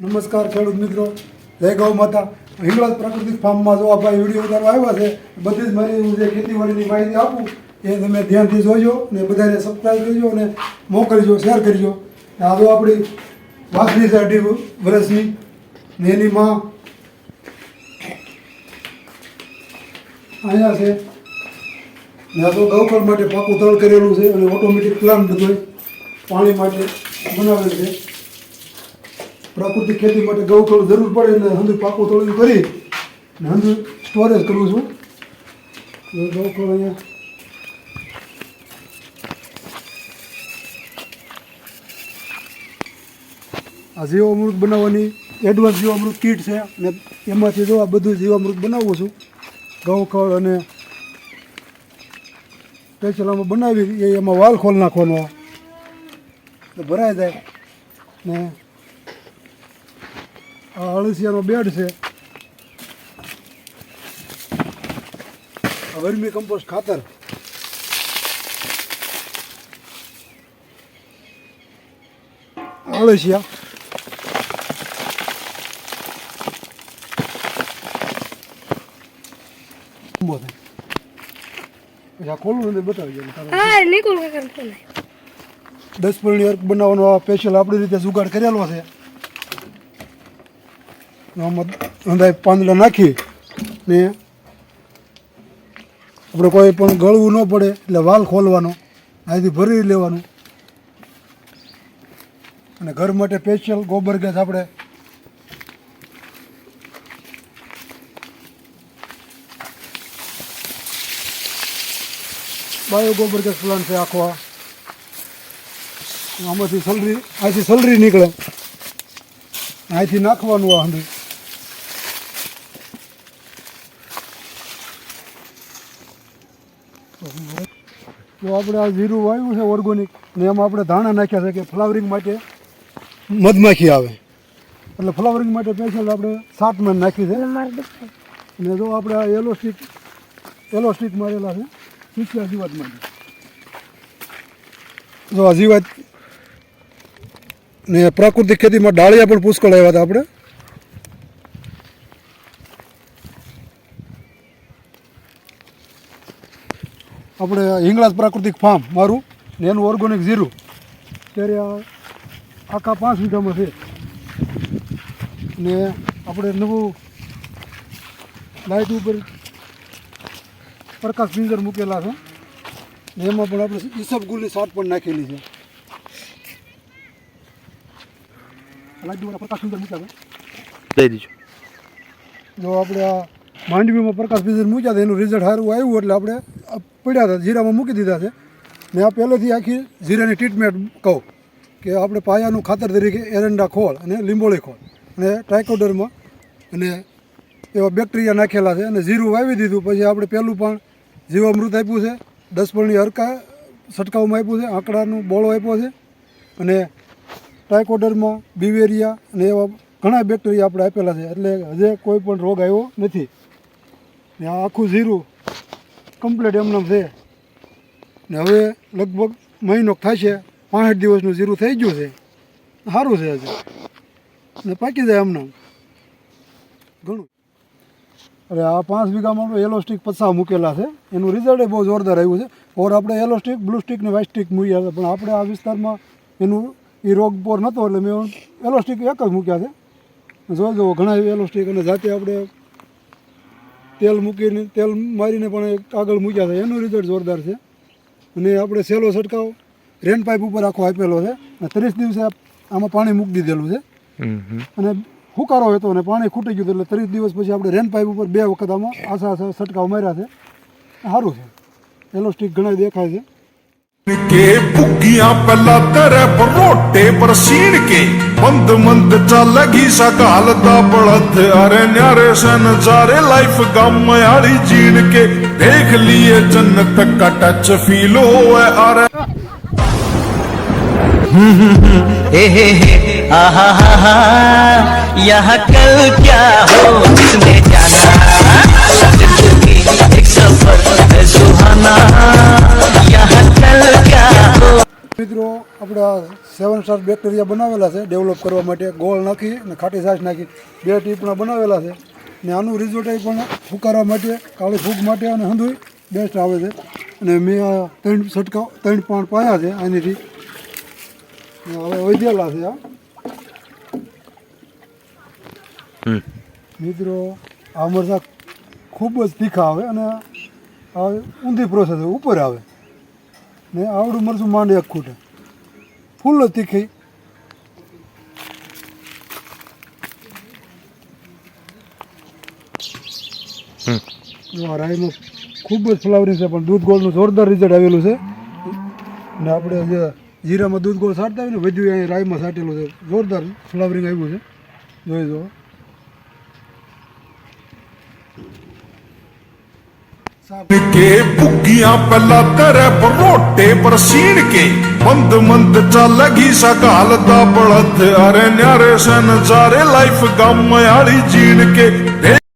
નમસ્કાર ખેડૂત મિત્રો. જય ગૌ માતા. હિંગળાજ પ્રાકૃતિક ફાર્મમાં જો આ ભાઈ વીડિયો ઉતારવા આવ્યા છે, બધી જ મારી હું જે ખેતીવાડીની માહિતી આપું, એ તમે ધ્યાનથી જોજો ને બધાને સબસ્ક્રાઈબ કરજો અને મોકલજો શેર કરજો. આ તો આપણી વાસની છે અઢી વર્ષની ને એની માં અહીંયા છે. ને આ તો ગૌકળ માટે પાકું તળ કરેલું છે અને ઓટોમેટિક પ્લાન બધું પાણી માટે બનાવેલ છે. પ્રાકૃતિક ખેતી માટે ગૌકળ જરૂર પડે એટલે હંધુ પાકું થોડું કરી ને હંધુ સ્ટોરેજ કરું છું. હવે ગૌકળ અહીંયા. આ જીવામૃત બનાવવાની એડવાન્સ જીવામૃત કીટ છે. ને એમાંથી જો આ બધું જીવામૃત બનાવું છું. ગૌખળ અને સ્પેશિયલ બનાવી એ એમાં વાલ ખોલ નાખવાનો. ભરાઈ જાય ને આ અળસિયાનો બેડ છે. આ વર્મી કમ્પોસ્ટ ખાતર. અળસિયા દસ પરણી બનાવવાનો આ સ્પેશિયલ આપણી રીતે જુગાડ કરેલો છે. અંદાજ પાંદડા નાખી ને આપણે કોઈ પણ ગળવું ન પડે એટલે વાલ ખોલવાનો, અહીંથી ભરી લેવાનું. અને ઘર માટે સ્પેશિયલ ગોબર ગેસ આપણે બાયો ગોબર ગેસ પ્લાન્ટ છે આખો આમાંથી સલરી અહીંથી સલરી નીકળે. અહીંથી નાખવાનું આ હંધું જો આપણે આ જીરું વાવ્યું છે ઓર્ગોનિક ને એમાં આપણે ધાણા નાખ્યા છે કે ફ્લાવરિંગ માટે મધમાખી આવે. એટલે ફ્લાવરિંગ માટે સ્પેશિયલ આપણે સાતમાં નાખી છે. ને અને જો આપણે આ યલો સ્ટીક યલો સ્ટીક મારેલા છે શીખ્યા જીવાત માટે જો આ જીવાત ને પ્રાકૃતિક ખેતીમાં ડાળિયા પણ પુષ્કળ આવ્યા હતા આપણે. આપણે હિંગળાજ પ્રાકૃતિક ફાર્મ મારું ને એનું ઓર્ગોનિક જીરું. ત્યારે આખા પાંચ વીઘામાં છે. ને આપણે નવું લાઇટ ઉપર પ્રકાશ પિંજર મૂકેલા છે. ને એમાં પણ આપણે ઈસબગુલની સાત પણ નાખેલી છે. લાઇટ ઉપર પ્રકાશ પિંજર મૂક્યા દઈ દીજો. જો આપણે આ માંડવીમાં પ્રકાશ પિંજર મૂક્યા હતા એનું રિઝલ્ટ સારું આવ્યું એટલે આપણે પડ્યા હતા, જીરામાં મૂકી દીધા છે. ને આ પહેલેથી આખી જીરાની ટ્રીટમેન્ટ કહું કે આપણે પાયાનું ખાતર તરીકે એરંડા ખોળ અને લીંબોળી ખોળ અને ટ્રાયકોડરમાં અને એવા બેક્ટેરિયા નાખેલા છે અને જીરું વાવી દીધું. પછી આપણે પહેલું પણ જીવામૃત આપ્યું છે દસ પણની હરકા છંટકાવમાં આપ્યું છે, આંકડાનું બોળો આપ્યો છે અને ટ્રાયકોડરમાં બિવેરિયા અને એવા ઘણા બેક્ટેરિયા આપણે આપેલા છે. એટલે હજે કોઈ પણ રોગ આવ્યો નથી. ને આખું જીરું કમ્પ્લીટ એમને છે. ને હવે લગભગ મહિનો થશે, પાંસઠ દિવસનું જીરું થઈ ગયું છે. સારું છે હજી. ને પાકી જાય એમને. ઘણું. અરે આ પાંચ વીઘામાં આપણે એલોસ્ટિક પચાસ મૂકેલા છે. એનું રિઝલ્ટ બહુ જોરદાર આવ્યું છે. ઓર આપણે એલોસ્ટિક બ્લુ સ્ટિક ને વ્હાઇટ સ્ટિક મૂક્યા છે. પણ આપણે આ વિસ્તારમાં એનું એ રોગ પોર નહોતો એટલે મેં એલોસ્ટિક એક જ મૂક્યા છે. જોઈ જુઓ ઘણા એલોસ્ટિક સ્ટીક અને જાતે આપણે તેલ મૂકીને તેલ મારીને પણ એક આગળ મૂક્યા છે. એનું રિઝલ્ટ જોરદાર છે. અને આપણે સેલો છંટકાવ રેન પાઇપ ઉપર આખો આપેલો છે. અને ત્રીસ દિવસે આમાં પાણી મૂકી દીધેલું છે. અને હુકારો હતો અને પાણી ખૂટી ગયું એટલે ત્રીસ દિવસ પછી આપણે રેન પાઇપ ઉપર બે વખત આમાં આશા આશા છંટકાવ માર્યા છે. સારું છે. એલો સ્ટીક ઘણા દેખાય છે. के पुगिया पहला तेरे बरोटे पर सीन के मंद मंद चालगी सकाल दा बड़त अरे न्यारे से नजारे लाइफ गम आली जीन के देख लिए जन्नत का टच फील होए, अरे। ए हे हे आहा हा हा। यह कल क्या हो, इसमें जाना। ज़िंदगी एक सफ़र है सुहाना। મિત્રો આપણે સેવન સ્ટાર બેક્ટેરિયા બનાવેલા છે ડેવલપ કરવા માટે ગોળ નાખી અને ખાટી છાશ નાખી. બે ટીપણા બનાવેલા છે. ને આનું રિઝલ્ટ પણ ફૂકારવા માટે કાળી ફૂગ માટે અને હંધુય બેસ્ટ આવે છે. અને મેં આ ત્રણ છંટકાવ ત્રણ પાણ પાયા છે આનીથી. હવે વધેલા છે આ મિત્રો આ મરચા ખૂબ જ તીખા આવે અને આ ઊંધી પ્રોસેસ ઉપર આવે. ને આવડું મરચું માંડી આખું ફૂલ તીખી. રાઈમાં ખૂબ જ ફ્લાવરિંગ છે પણ દૂધ ગોળનું જોરદાર રિઝલ્ટ આવેલું છે. ને આપણે જે જીરામાં દૂધ ગોળ સાટતા હોય ને વધ્યું અહીં રાઈમાં સાટેલું છે. જોરદાર ફ્લાવરિંગ આવ્યું છે. જોઈ જો ਕੇ ਭੁੱਗੀਆਂ ਪਹਿਲਾ ਤੇਰੇ ਬਰੋਟੇ ਪਰਸੀਣ ਕੇ। ਮੰਦ ਮੰਦ ਚੱਲਗੀ ਸਕਾਲ ਦਾ ਬਲਦ। ਅਰੇ ਨਿਆਰੇ ਸਨ ਜਾਰੇ ਲਾਈਫ ਗਮ ਵਾਲੀ ਜੀਣ ਕੇ।